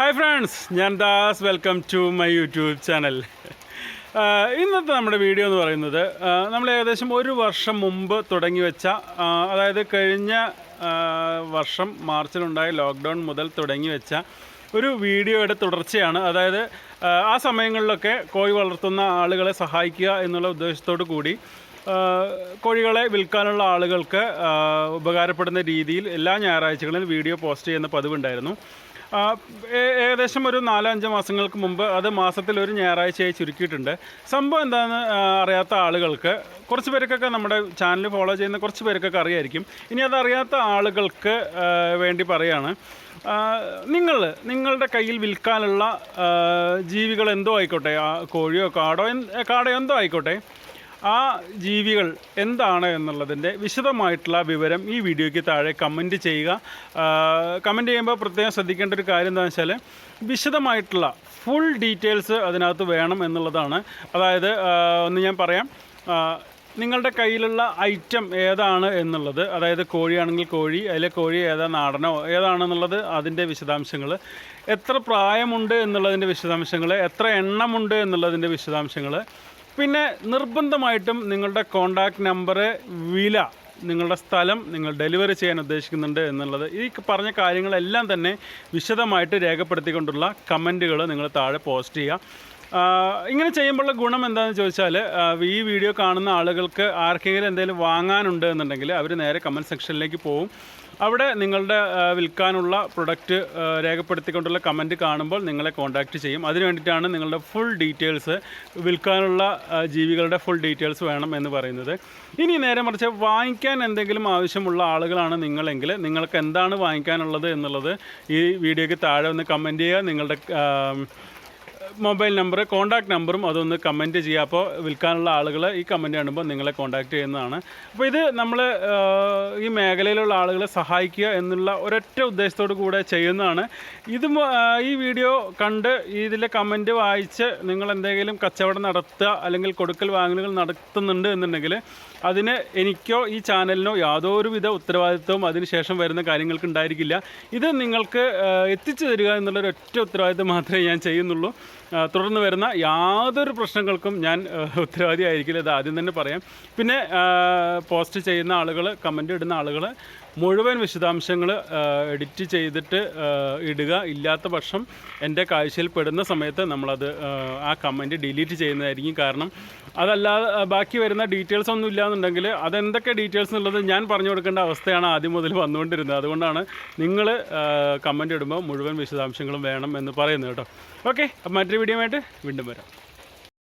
Hi friends ഞാൻ Das. Welcome to my YouTube channel ഇന്നത്തെ നമ്മുടെ വീഡിയോ എന്ന് പറയുന്നത് നമ്മൾ ഏകദേശം ഒരു വർഷം മുമ്പ് തുടങ്ങി വെച്ച അതായത് കഴിഞ്ഞ വർഷം മാർച്ചിലുണ്ടായ ലോക്ക്ഡൗൺ മുതൽ തുടങ്ങി വെച്ച ഒരു വീഡിയോയുടെ തുടർച്ചയാണ്. അതായത് ആ, സമയങ്ങളിലൊക്കെ കോഴി വളർത്തുന്ന ആളുകളെ സഹായിക്കുക എന്നുള്ള ഉദ്ദേശത്തോടു കൂടി കോഴികളെ വിൽക്കാനുള്ള ആളുകൾക്ക് ഉപകാരപ്പെടുന്ന രീതിയിൽ എല്ലാ ഞായറാഴ്ചകളിലും വീഡിയോ പോസ്റ്റ് ചെയ്യുന്ന പതിവുണ്ടായിരുന്നു. ഏകദേശം ഒരു നാലഞ്ച് മാസങ്ങൾക്ക് മുമ്പ് അത് മാസത്തിൽ ഒരു ഞായറാഴ്ചയായി ചുരുക്കിയിട്ടുണ്ട്. സംഭവം എന്താണെന്ന് അറിയാത്ത ആളുകൾക്ക് കുറച്ച് പേർക്കൊക്കെ നമ്മുടെ ചാനൽ ഫോളോ ചെയ്യുന്ന കുറച്ച് പേർക്കൊക്കെ അറിയായിരിക്കും. ഇനി അതറിയാത്ത ആളുകൾക്ക് വേണ്ടി പറയാണ്. നിങ്ങൾ നിങ്ങളുടെ കയ്യിൽ വിൽക്കാനുള്ള ജീവികൾ എന്തോ ആയിക്കോട്ടെ? കോഴിയോ കാടോ കാടോ എന്തോ ആയിക്കോട്ടെ? ആ ജീവികൾ എന്താണ് എന്നുള്ളതിന്റെ വിശദമായിട്ടുള്ള വിവരം ഈ വീഡിയോയ്ക്ക് താഴെ കമന്റ് ചെയ്യുക. കമന്റ് ചെയ്യുമ്പോൾ പ്രത്യേകം ശ്രദ്ധിക്കേണ്ട ഒരു കാര്യം എന്താണെന്ന് വെച്ചാൽ വിശദമായിട്ടുള്ള ഫുൾ ഡീറ്റെയിൽസ് അതിനകത്ത് വേണം എന്നുള്ളതാണ്. അതായത് ഒന്ന് ഞാൻ പറയാം. നിങ്ങളുടെ കയ്യിലുള്ള ഐറ്റം ഏതാണ് എന്നുള്ളത് അതായത് കോഴിയാണെങ്കിൽ കോഴി അതിലെ കോഴി ഏതാ നാടനോ ഏതാണെന്നുള്ളത് അതിന്റെ വിശദാംശങ്ങൾ. എത്ര പ്രായമുണ്ട് എന്നുള്ളതിന്റെ വിശദാംശങ്ങൾ എത്ര എണ്ണമുണ്ട് എന്നുള്ളതിന്റെ വിശദാംശങ്ങൾ. പിന്നെ നിർബന്ധമായിട്ടും നിങ്ങളുടെ കോണ്ടാക്ട് നമ്പർ വില നിങ്ങളുടെ സ്ഥലം നിങ്ങൾ ഡെലിവറി ചെയ്യാൻ ഉദ്ദേശിക്കുന്നുണ്ട് എന്നുള്ളത് ഈ പറഞ്ഞ കാര്യങ്ങളെല്ലാം തന്നെ വിശദമായിട്ട് രേഖപ്പെടുത്തിക്കൊണ്ടുള്ള കമന്റുകൾ നിങ്ങൾ താഴെ പോസ്റ്റ് ചെയ്യുക. ഇങ്ങനെ ചെയ്യുമ്പോഴുള്ള ഗുണം എന്താണെന്ന് ചോദിച്ചാൽ ഈ വീഡിയോ കാണുന്ന ആളുകൾക്ക് ആർക്കെങ്കിലും എന്തെങ്കിലും വാങ്ങാനുണ്ട് എന്നുണ്ടെങ്കിൽ അവർ നേരെ കമന്റ് സെക്ഷനിലേക്ക് പോകും അവിടെ നിങ്ങളുടെ വിൽക്കാനുള്ള പ്രൊഡക്റ്റ് രേഖപ്പെടുത്തിക്കൊണ്ടുള്ള കമന്റ് കാണുമ്പോൾ നിങ്ങളെ കോൺടാക്റ്റ് ചെയ്യും. അതിന് വേണ്ടിയിട്ടാണ് നിങ്ങളുടെ ഫുൾ ഡീറ്റെയിൽസ് വിൽക്കാനുള്ള ജീവികളുടെ ഫുൾ ഡീറ്റെയിൽസ് വേണം എന്ന് പറയുന്നത്. ഇനി നേരെ മറിച്ച് വാങ്ങിക്കാൻ എന്തെങ്കിലും ആവശ്യമുള്ള ആളുകളാണ് നിങ്ങളെങ്കിൽ നിങ്ങൾക്ക് എന്താണ് വാങ്ങിക്കാനുള്ളത് എന്നുള്ളത് ഈ വീഡിയോയ്ക്ക് താഴെ ഒന്ന് കമന്റ് ചെയ്യുക. നിങ്ങളുടെ മൊബൈൽ നമ്പർ കോൺടാക്ട് നമ്പറും അതൊന്ന് കമന്റ് ചെയ്യുക. അപ്പോൾ വിൽക്കാനുള്ള ആളുകൾ ഈ കമന്റ് കാണുമ്പോൾ നിങ്ങളെ കോൺടാക്റ്റ് ചെയ്യുന്നതാണ്. അപ്പോൾ ഇത് നമ്മൾ ഈ മേഖലയിലുള്ള ആളുകളെ സഹായിക്കുക എന്നുള്ള ഒരൊറ്റ ഉദ്ദേശത്തോടു കൂടെ ചെയ്യുന്നതാണ്. ഇത് ഈ വീഡിയോ കണ്ട് ഇതിലെ കമന്റ് വായിച്ച് നിങ്ങൾ എന്തെങ്കിലും കച്ചവടം നടത്തുക അല്ലെങ്കിൽ കൊടുക്കൽ വാങ്ങലുകൾ നടത്തുന്നുണ്ട് എന്നുണ്ടെങ്കിൽ അതിന് എനിക്കോ ഈ ചാനലിനോ യാതൊരുവിധ ഉത്തരവാദിത്വവും അതിനുശേഷം വരുന്ന കാര്യങ്ങൾക്ക് ഉണ്ടായിരിക്കില്ല. ഇത് നിങ്ങൾക്ക് എത്തിച്ചു തരിക എന്നുള്ളൊരു ഒറ്റ ഉത്തരവാദിത്വം മാത്രമേ ഞാൻ ചെയ്യുന്നുള്ളൂ. തുടർന്ന് വരുന്ന യാതൊരു പ്രശ്നങ്ങൾക്കും ഞാൻ ഉത്തരവാദി ആയിരിക്കില്ല ഇത് ആദ്യം തന്നെ പറയാം. പിന്നെ പോസ്റ്റ് ചെയ്യുന്ന ആളുകൾ കമന്റ് ഇടുന്ന ആളുകൾ മുഴുവൻ വിശദാംശങ്ങൾ എഡിറ്റ് ചെയ്തിട്ട് ഇടുക. ഇല്ലാത്ത പക്ഷം എന്റെ കാഴ്ചയിൽ പെടുന്ന സമയത്ത് നമ്മളത് ആ, കമന്റ് ഡിലീറ്റ് ചെയ്യുന്നതായിരിക്കും കാരണം അതല്ലാതെ ബാക്കി വരുന്ന ഡീറ്റെയിൽസ് ഒന്നും ഇല്ലാന്നുണ്ടെങ്കിൽ അതെന്തൊക്കെ ഡീറ്റെയിൽസ് എന്നുള്ളത് ഞാൻ പറഞ്ഞു കൊടുക്കേണ്ട അവസ്ഥയാണ് ആദ്യം മുതൽ വന്നുകൊണ്ടിരുന്നത്. അതുകൊണ്ടാണ് നിങ്ങൾ കമന്റ് ഇടുമ്പോൾ മുഴുവൻ വിശദാംശങ്ങളും വേണം എന്ന് പറയുന്നത് കേട്ടോ. ഓക്കെ മറ്റൊരു വീഡിയോ ആയിട്ട് വീണ്ടും വരാം.